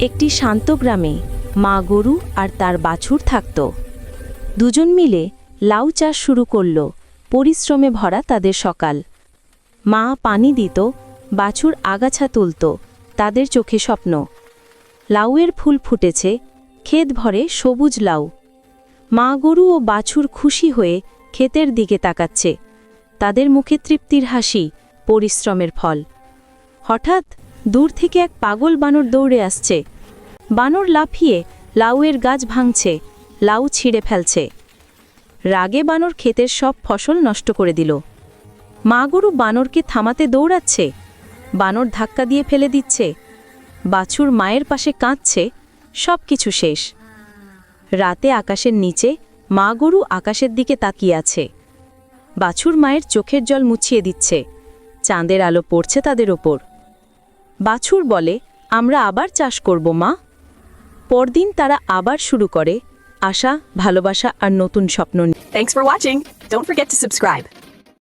একটি শান্ত গ্রামে মা গরু আর তার বাছুর থাকত। দুজন মিলে লাউ চাষ শুরু করল। পরিশ্রমে ভরা তাদের সকাল। মা পানি দিত, বাছুর আগাছা তুলত, তাদের চোখে স্বপ্ন। লাউয়ের ফুল ফুটেছে, ক্ষেত ভরে সবুজ লাউ। মা গরু ও বাছুর খুশি হয়ে ক্ষেতের দিকে তাকাচ্ছে। তাদের মুখে তৃপ্তির হাসি, পরিশ্রমের ফল। হঠাৎ দূর থেকে এক পাগল বানর দৌড়ে আসছে। বানর লাফিয়ে লাউয়ের গাছ ভাঙছে, লাউ ছিঁড়ে ফেলছে। রাগে বানর ক্ষেতের সব ফসল নষ্ট করে দিল। মা গরু বানরকে থামাতে দৌড়াচ্ছে, বানর ধাক্কা দিয়ে ফেলে দিচ্ছে, বাছুর মায়ের পাশে কাঁদছে সব কিছু শেষ। রাতে আকাশের নিচে মা গরু আকাশের দিকে তাকিয়ে আছে। বাছুর মায়ের চোখের জল মুছিয়ে দিচ্ছে, চাঁদের আলো পড়ছে তাদের ওপর। বাছুর বলে, আমরা আবার চাষ করব, মা পরদিন তারা আবার শুরু করে আশা, ভালোবাসা আর নতুন স্বপ্ন নিয়ে। Thanks for watching Don't forget to subscribe.